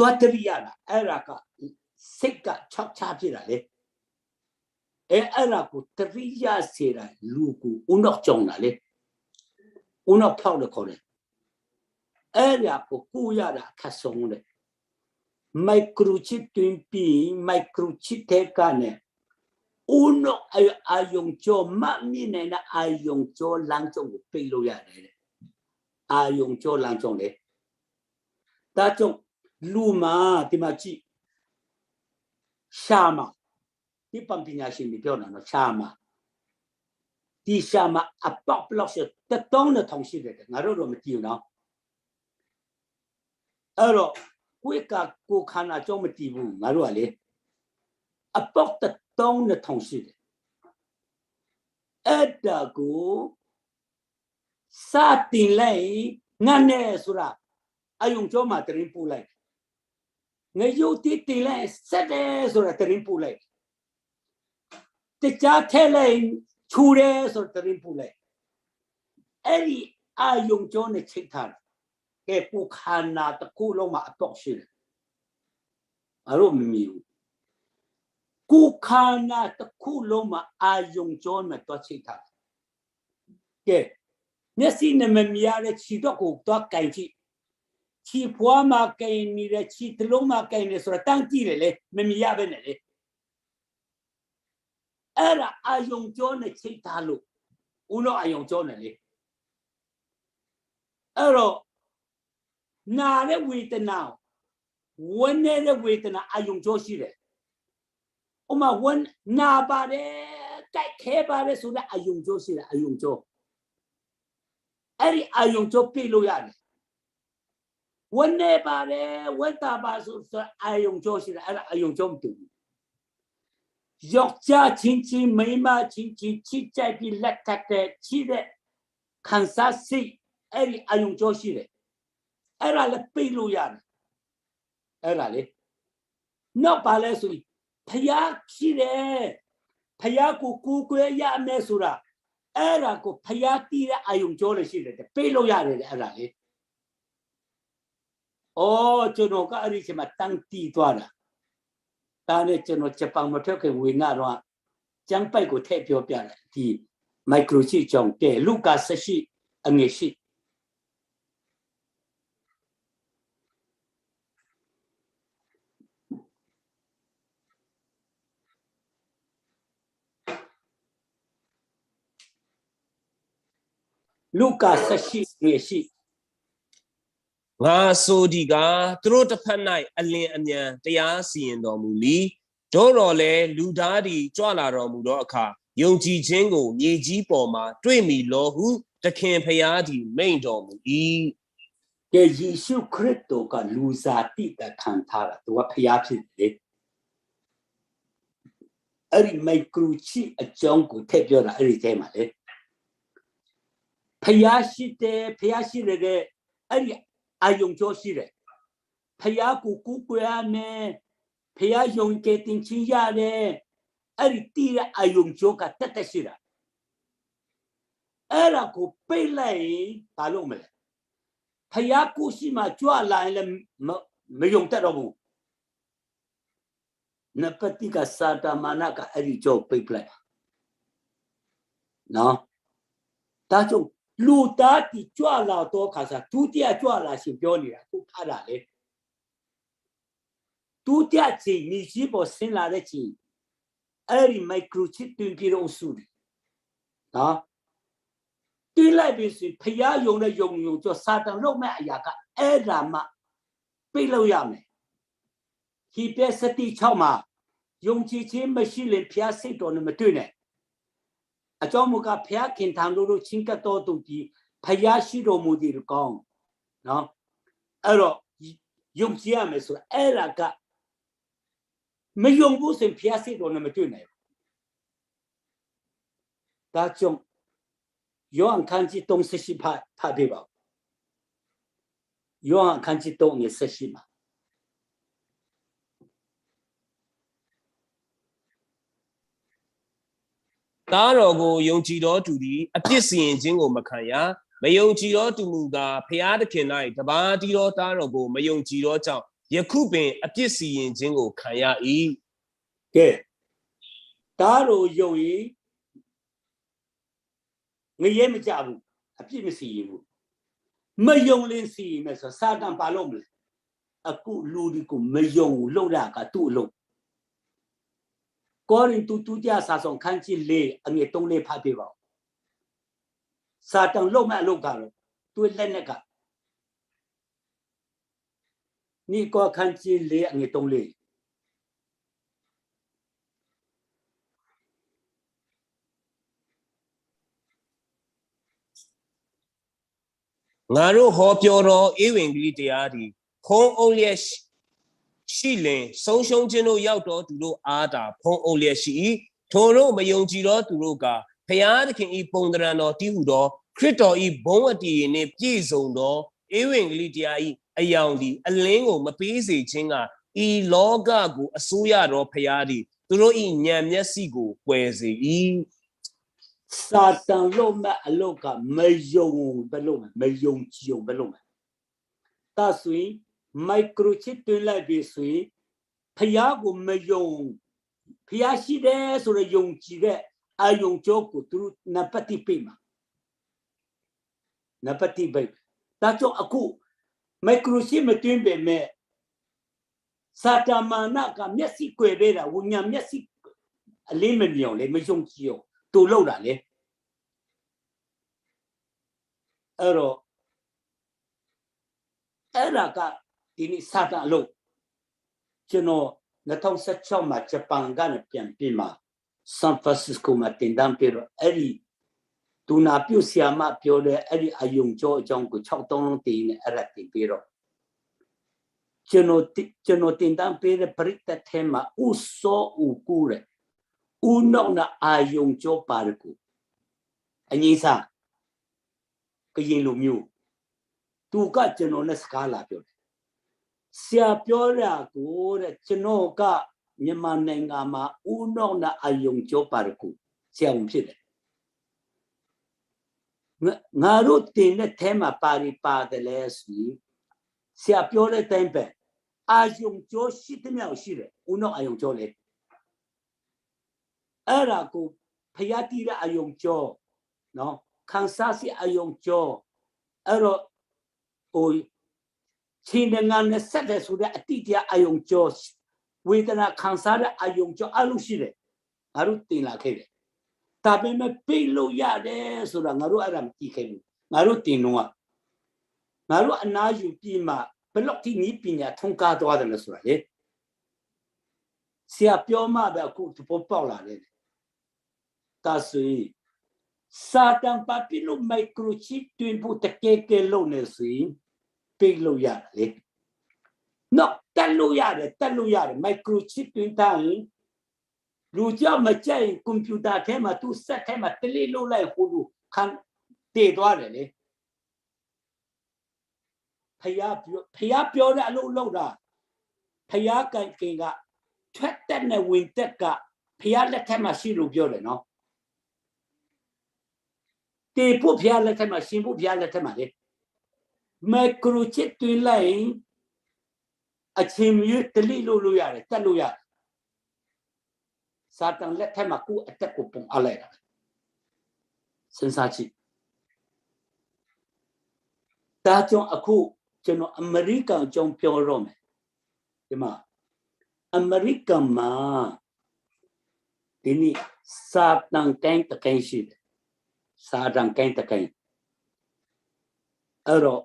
တွတ်တရိယလားအဲ့ဒါကစိတ်က၆ချဖြစ်တာလေအဲအဲ့ဒါကိုတရိယစေတာလူကိုဦးနောက်ကြောင်တာလေဦးနောက်ဖောက်လို့ခေါ်တယ်အဲ့ဒါကိုကိုရတာအခက်ဆုံးလေမိုက်ခရိုချစ်တွင်ပြီးမိုက်ခရိုချစ်တဲ့ကနေဦးနောက်အာယုံကျော်မမြင်နေတဲ့အာယုံကျော်လမ်းကျော်ကိုပြေးလို့ရတယ်တဲ့အာယုံကျော် လမ်းကျော်လေဒါကြောင့်လူမာဒီမှာကြည့်ရှာမဒီပံပညာရှင်တွေပြောတာနော်ရှာမဒီရှာမအပေါက်ဘလောက်ရှိတတောင်းနဲ့ထောင်ရှိတယ်ငါတို့တော့မကြည့်ဘူးနော်အဲ့တော့ကိုယ်ကကိုခန္ဓာကြောင့်မတည်ဘူးငါတို့ကလေအပေါက်တတောင်းနဲ့ထောင်ရှိတယ်အဲ့ဒါကိုစတင်လိုက်ငါနဲ့ဆိုတာအယုံကျော်မှာတရင်ပို့လိုက် ငရုတ်တိတင်လိုက်ဆက်တယ်ဆိုတာတရင်ပို့လိုက်တခြားထဲလိုက်ခြူတယ်ဆိုတာတရင်ပို့လိုက်အဲ့ဒီအာယုံကျော်နဲ့ချိတ်ထားတာကဲကိုခန္ဓာတစ်ခုလုံးမှာအတော့ရှိတယ်အရောမမီဘူးကိုခန္ဓာတစ်ခုလုံးမှာအာယုံကျော်နဲ့တော့ချိတ်ထားကဲမျက်စိနဲ့မမြင်ရတဲ့ခြေတော့ကိုတော့ကြိုင်ကြည့် ခြေဖွားမှာကြိုင်နေတဲ့ခြေတလုံးမှာကြိုင်နေဆိုတာတန်းကြည့်တယ်လေမမြင်ရပဲနဲ့လေအဲ့ဒါအာယုံကျော်နဲ့ချိတ်ထားလို့ဦးတော့အာယုံကျော်နဲ့လေအဲ့တော့နာတဲ့ဝေဒနာဝန်းနေတဲ့ဝေဒနာအာယုံကျော်ရှိတယ်ဥမာဝန်းနာပါတယ်ကြိုက်ခဲပါတယ်ဆိုတဲ့အာယုံကျော်ရှိတယ်အာယုံကျော်အဲ့ဒီအာယုံကျော်ပြလို့ရတယ် ဝန်းနေပါတယ်ဝတ်တာပါဆိုဆိုအာယုံကျော်ရှိတယ်အဲ့ဒါအာယုံကျော်မတူဘူးယောက်ျားချင်းချင်းမိန်းမချင်းချင်းချစ်ကြိုက်ပြီးလက်ထပ်တဲ့ချစ်တဲ့ခံစားစိတ်အဲ့ဒီအာယုံကျော်ရှိတယ်အဲ့ဒါလည်းပြလို့ရတယ်အဲ့ဒါလေနောက်ပါလဲဆိုရင်ဖျားရှိတယ်ဖျားကိုကူကွယ်ရမယ်ဆိုတာအဲ့ဒါကိုဖျားတီးတဲ့အာယုံကျော်လည်းရှိတယ်ပြလို့ရတယ်အဲ့ဒါလေ အော်ကျွန်တော်ကအဲ့ဒီချိန်မှာတန်းတီးသွားတာဒါနဲ့ကျွန်တော်ဂျပန်မထွက်ခင်ဝင်လာတော့ကျန်းပိုက်ကိုထည့်ပြောပြတယ်ဒီမိုက်ခရိုချစ်ကြောင့်တဲ့လူကာဆရှိအငယ်ရှိလူကာဆရှိငယ်ရှိ ငါဆိုဒီကသူတို့တစ်ဖက်၌အလင်းအမြန်တရားစီရင်တော်မူလီတို့တော်လဲလူသားသည်ကြွလာတော်မူသောအခါယုံကြည်ခြင်းကိုမြေကြီးပေါ်မှာတွေ့မိလောဟုတခင်ဖျားသည်မိန့်တော်မူ၏ကဲယေရှုခရစ်တော်ကလူစားတိတခံထားတာသူကဖျားဖြစ်တယ်အဲ့ဒီမိုက်ခရိုချီအကြောင်းကိုထည့်ပြောတာအဲ့ဒီထဲမှာလေဖျားရှိတယ်ဖျားရှိတယ်တဲ့အဲ့ဒီ အာယုံကျော်ရှိတယ်ဖျားကိုကူကွယ်ရမယ်ဖျားယုံကြည်တင်ချင်းရတယ်အဲ့ဒီတီးတဲ့အာယုံကျော်ကတက်တက်ရှိတာအဲ့ဒါကိုပိတ်လိုက်ရင်ဘာလို့မလဲဖျားကိုရှိမှကြွလာရင်လည်းမမယုံတတ်တော့ဘူးနပတိကစာတမနာကအဲ့ဒီကြောပိတ်ပလိုက်နော်ဒါကြောင့် လူသားတီကြွလာတော့ခါစားဒုတိယကြွလာရှင်ပြောနေတာခုဖတ်တာလေဒုတိယချိန်မြေကြီးပေါ်ဆင်းလာတဲ့ချိန်အဲ့ဒီမိုက်ခရိုချစ်တွင်ပြီးတော့ဆူတယ်နော်တီးလိုက်ပြီဆိုဖျားယုံတဲ့ယုံယုံကျော်စာတန်လုံးမဲ့အရာကအဲ့ဒါမှပြေးလို့ရမယ်ဟိပစတိ6မှာယုံကြည်ခြင်းမရှိရင်ဖျားစိတ်တော်နဲ့မတွေ့နဲ့ အကြောင်းမူကဖျားခင်ထံတို့ချင်းကတော်သူကြီးဖျားရှိတော်မူသည်ကောင်းနော်အဲ့တော့ယုံကြည်ရမယ်ဆိုအဲ့ဒါကမယုံဘူးဆိုဖျားစိတ်တော်နဲ့မတွေ့နိုင်ဘူးဒါကြောင့်ယောဟန်ခန်းကြီး38ဖတ်ဖတ်ပြပါယောဟန်ခန်းကြီး38မှာ သားတော်ကိုယုံကြည်တော်သူသည်အပြစ်စီရင်ခြင်းကိုမခံရမယုံကြည်တော်သူမူကားဖျားသခင်၌တပါးတီတော်သားတော်ကိုမယုံကြည်တော်ကြောင့်ယခုပင်အပြစ်စီရင်ခြင်းကိုခံရ၏ကဲဒါတို့ယုံရင်ငရဲမကြဘူးအပြစ်မစီရင်ဘူးမယုံလင်းစီရင်မယ်ဆိုစာတန်ပါလို့မလဲအခုလူဒီကိုမယုံဘူးလှုပ်တာကသူ့အလုပ် ကောရိန္သုဒုတိယစာဆောင်ခန်းကြီး၄အငယ်၃လေးဖတ်ပြပါဦးစာတန်လုံးမဲ့အလုပ်ကတော့သူလက်နဲ့ကနိကောခန်းကြီး၄အငယ်၃လေးငါတို့ဟောပြောတော်ဧဝံဂေလိတရားသည်ခုံးအုပ်လျက် ရှိရှိလင်ဆုံးရှုံးခြင်းတို့ရောက်တော်သူတို့အားတာဖုံးအုပ်လျက်ရှိ၏ထိုတို့မယုံကြည်သောသူတို့ကဖျားသခင်ဤပုံတရံတော်တည်ဟုသောခရစ်တော်ဤဘုံအတည်နှင့်ပြည့်စုံသောဧဝံဂေလိတရားဤအယောင်သည်အလင်းကိုမပေးစေခြင်းကဤလောကကိုအစိုးရတော်ဖျားသည်သူတို့ဤဉာဏ်မျက်စိကိုကွယ်စေ၏စာတန်လို့မဲ့အလုတ်ကမယုံဘယ်လို့မလဲမယုံကြည်ဘယ်လို့မလဲဒါဆိုရင် မိုက်ခရိုချစ်တွင်းလိုက်ပြီဆိုရင်ဖျားကိုမယုံဖျားရှိတယ်ဆိုရယုံကြည်တဲ့အယုံကြောကိုသူတို့နပတိပိမှာနပတိပိဒါကြောင့်အခုမိုက်ခရိုချစ်မတွင်းပေမဲ့စာတမာနကမျက်စိကွယ်ပေးတာဝညာမျက်စိအလေးမမြောင်လေမယုံကြည်အောင်တူလောက်တာလေအဲ့တော့အဲ့ဒါက ဒီနေ့စာတန်အလုပ်ကျွန်တော်2016မှာဂျပန်ကနေပြန်ပြီးမှဆန်ဖရန်စစ္စကိုမှာတင်တန်းပြီးတော့အဲ့ဒီဒူနာပြုတ်ဆီယာမပြောတဲ့အဲ့ဒီအယုံကြောအကြောင်းကို6သုံးလုံးတင်နေအဲ့ဒါတင်ပြီးတော့ကျွန်တော်ကျွန်တော်တင်တန်းပေးတဲ့ပရိသတ်ထဲမှာဥစောဥကူတဲ့ဦးနောက်နာအာယုံကြောပါရကူအငိစားကရင်လူမျိုးသူကကျွန်တော်နဲ့စကားလာပြောတယ် ဆရာပြောတာကိုတဲ့ကျွန်တော်ကမြန်မာနိုင်ငံမှာဦးနောက်နာအာယုံကြောပါရကူဆရာဝန်ဖြစ်တယ်ငါတို့တင်တဲ့အဲမှာပါရီပါတယ်လဲဆိုဆရာပြောတဲ့အတိုင်းပဲအာယုံကြောရှိတဲ့မြောက်ရှိတယ်ဦးနောက်အာယုံကြောလေအဲ့ဒါကိုဖျားတီးတဲ့အယုံကြောနော်ခံစားစီအယုံကြောအဲ့တော့ဟို ချင်းငါနဲ့ဆက်တဲ့ဆိုတဲ့အတိတ်အယုံကြောဝေဒနာခံစားတဲ့အယုံကြောအလို့ရှိတယ်ငါတို့တင်လာခဲ့တယ်ဒါပေမဲ့ပြေးလို့ရတယ်ဆိုတာငါတို့အဲ့ဒါမကြည့်ခဲ့ဘူးငါတို့တင်တော့ငါတို့အနာယူပြီးမှဘယ်လောက်ထိနီးပညာထုံးကားသွားတယ်လဲဆိုတာလေဆရာပြောမှပဲအခုသဘောပေါက်လာတယ်ဒါဆိုရင်စာတန်ပါပီလိုမိုက်ခရိုချစ်တွင်ဖို့တကယ်ကဲလုံးနေစီ ပြေးလို့ရတယ်လေနော်တက်လို့ရတယ်တက်လို့ရတယ်မိုက်ခရိုချစ်တွင်တိုင်းလူကြောင့်မကြိုက်ကွန်ပျူတာထဲမှာသူစက်ထဲမှာတလေးလို့လိုက်ဟိုလူခံတည်သွားတယ်လေဖယားပြောဖယားပြောတဲ့အလုပ်လုပ်တာဖယားကန်ကင်ကထွက်တက်နဲ့ဝင်တက်ကဖယားလက်ထက်မှာရှိလို့ပြောတယ်နော်တေဖို့ဖျားလက်ထက်မှာရှင်ဖို့ဖျားလက်ထက်မှာလေ မက်ခရိုချစ်တွင်လိုက်အချင်းမျိုးတလိလို့လို့ရတယ်တက်လို့ရတယ်စာတန်လက်ထက်မှာကိုအတက်ကိုပုံအလိုက်တာစဉ်းစားကြည့်ဒါကြောင့်အခုကျွန်တော်အမေရိကန်အကြောင်းပြောတော့မယ်ဒီမှာအမေရိကန်မှာဒီနေ့စာတန်တိုင်းတကိုင်းရှိတယ်စာတန်ကိုင်းတကိုင်းအဲ့တော့